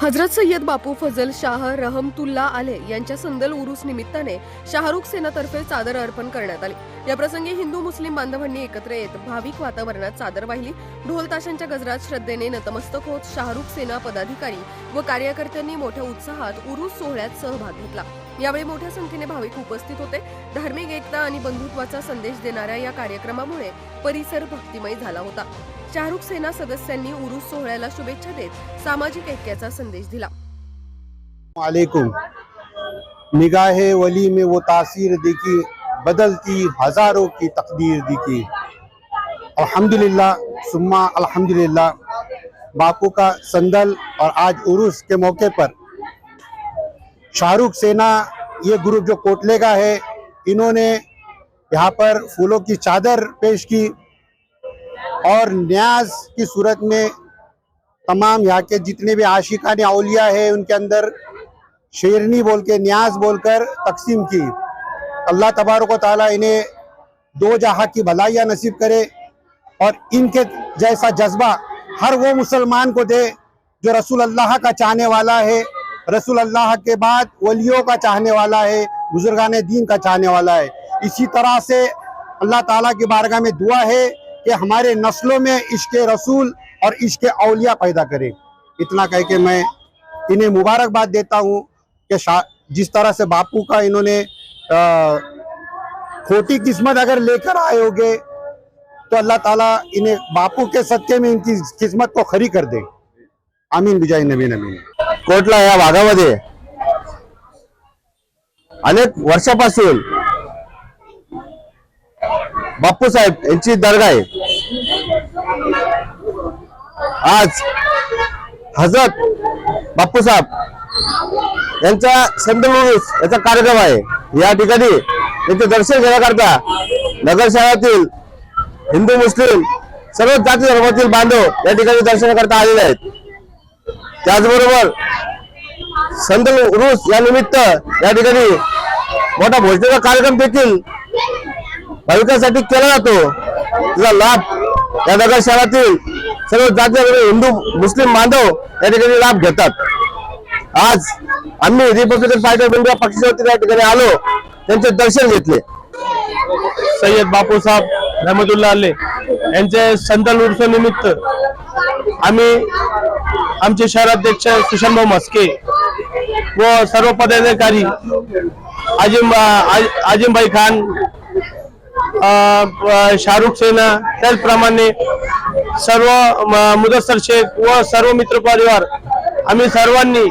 हजरत सय्यद बापू फजल शाह रहमतुल्ला आले यांच्या संदल उरुस निमित्ताने शाहरुख सेनातर्फे चादर अर्पण करण्यात आली. याप्रसंगी हिंदू मुस्लिम बांधवांनी एकत्र येत भाविक वातावरणात चादर वाहिली. ढोल ताशांच्या गजरात श्रद्धेने नतमस्तक होत शाहरुख सेना पदाधिकारी व कार्यकर्त्यांनी मोठ्या उत्साहात उरुस सोहळ्यात सहभाग घेतला. यावेळी मोठ्या संख्येने भाविक उपस्थित होते. धार्मिक एकता आणि बंधुत्वाचा संदेश देणाऱ्या या कार्यक्रमामुळे परिसर भक्तिमय झाला होता. शाहरुख सेना सदस्यांनी उरुस सोहळ्याला शुभेच्छा देत सामाजिक ऐक्याचा संदेश दिला. वालेकुम. निगाह वली में वो तासीर देखी बदलती हजारों की तकदीर दिखी। अल्हम्दुलिल्लाह सुम्मा अल्हम्दुलिल्लाह। बापू का संदल और आज उरुस के मौके पर। शाहरुख सेना ये ग्रुप जो कोटले का है इन्होंने यहाँ पर फूलों की चादर पेश की। और न्याज की सूरत में तमाम यहाँ के जितने भी आशिका ने अलिया है, उनके अंदर शेरनी बोल के न्याज बोलकर तकसीम की। अल्लाह तबारक व ताला इन्हें दो जहाँ की भलाइयाँ नसीब करे और इनके जैसा जज्बा हर वो मुसलमान को दे जो रसूल अल्लाह का चाहने वाला है, रसूल अल्लाह के बाद वलियों का चाहने वाला है, बुजुर्गान दीन का चाहने वाला है। इसी तरह से अल्लाह ताला की बारगाह में दुआ है कि हमारे नस्लों में इश्क रसूल और इश्क अलिया पैदा करे। इतना कह के मैं इन्हें मुबारकबाद देता हूँ कि जिस तरह से बापू का इन्होंने खोटी किस्मत अगर लेकर आए होगे तो अल्लाह ताला इन्हें बापू के सत्य में इनकी किस्मत को खरी कर दे। आमीन बिजाई नबीन अमीन कोटला या भागामध्ये अनेक वर्षापासून बाप्पू साहेब यांची दर्गा आहे. आज हजरत बाप्पू साहेब यांचा संत उरूस याचा कार्यक्रम आहे. या ठिकाणी यांचे दर्शन घेण्याकरता नगर शहरातील हिंदू मुस्लिम सर्व जाती धर्मातील बांधव या ठिकाणी दर्शनाकरता आलेले आहेत. त्याचबरोबर संत उरुस या निमित्त या ठिकाणी मोठा भोजनाचा कार्यक्रम देखील भाविकांसाठी केला जातो. त्याचा लाभ या नगर शहरातील सर्व जाती हिंदू मुस्लिम बांधव या ठिकाणी लाभ घेतात. आज आम्ही रिपब्लिकन पार्टी ऑफ इंडिया पक्षाच्या वतीने या ठिकाणी आलो. त्यांचे दर्शन घेतले. सय्यद बापूसाहेब रहमतुल्ला आले. यांचे संतान उत्सवनिमित्त आम्ही आमचे शहराध्यक्ष सुशांतभाऊ मस्के व सर्व पदाधिकारी आजिम आ- आजिमभाई खान शाहरुख सेना त्याचप्रमाणे सर्व मुदस्सर शेख व सर्व मित्र परिवार आम्ही सर्वांनी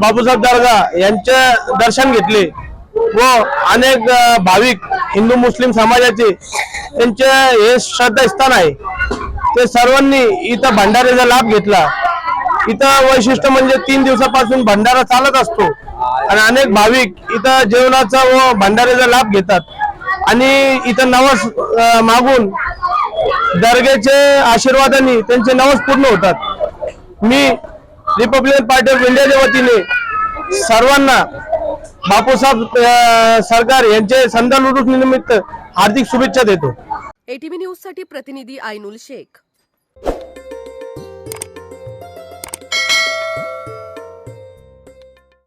बाबूसाहेब दर्गा यांचे दर्शन घेतले व अनेक भाविक हिंदू मुस्लिम समाजाचे त्यांचे हे श्रद्धास्थान आहे. ते सर्वांनी इथं भंडाऱ्याचा लाभ घेतला. इथं वैशिष्ट्य म्हणजे तीन दिवसापासून भंडारा चालत असतो आणि अनेक भाविक इथं जेवणाचा व भंडाऱ्याचा लाभ घेतात. आणि इथं नवस मागून दर्ग्याचे आशीर्वादाने त्यांचे नवस पूर्ण होतात. मी रिपब्लिकन पार्टी ऑफ इंडियाच्या वतीने सर्वांना बापूसाहेब सरकार यांचे संदान निमित्त हार्दिक शुभेच्छा देतो. एटीव्ही न्यूजसाठी प्रतिनिधी आयनुल शेख.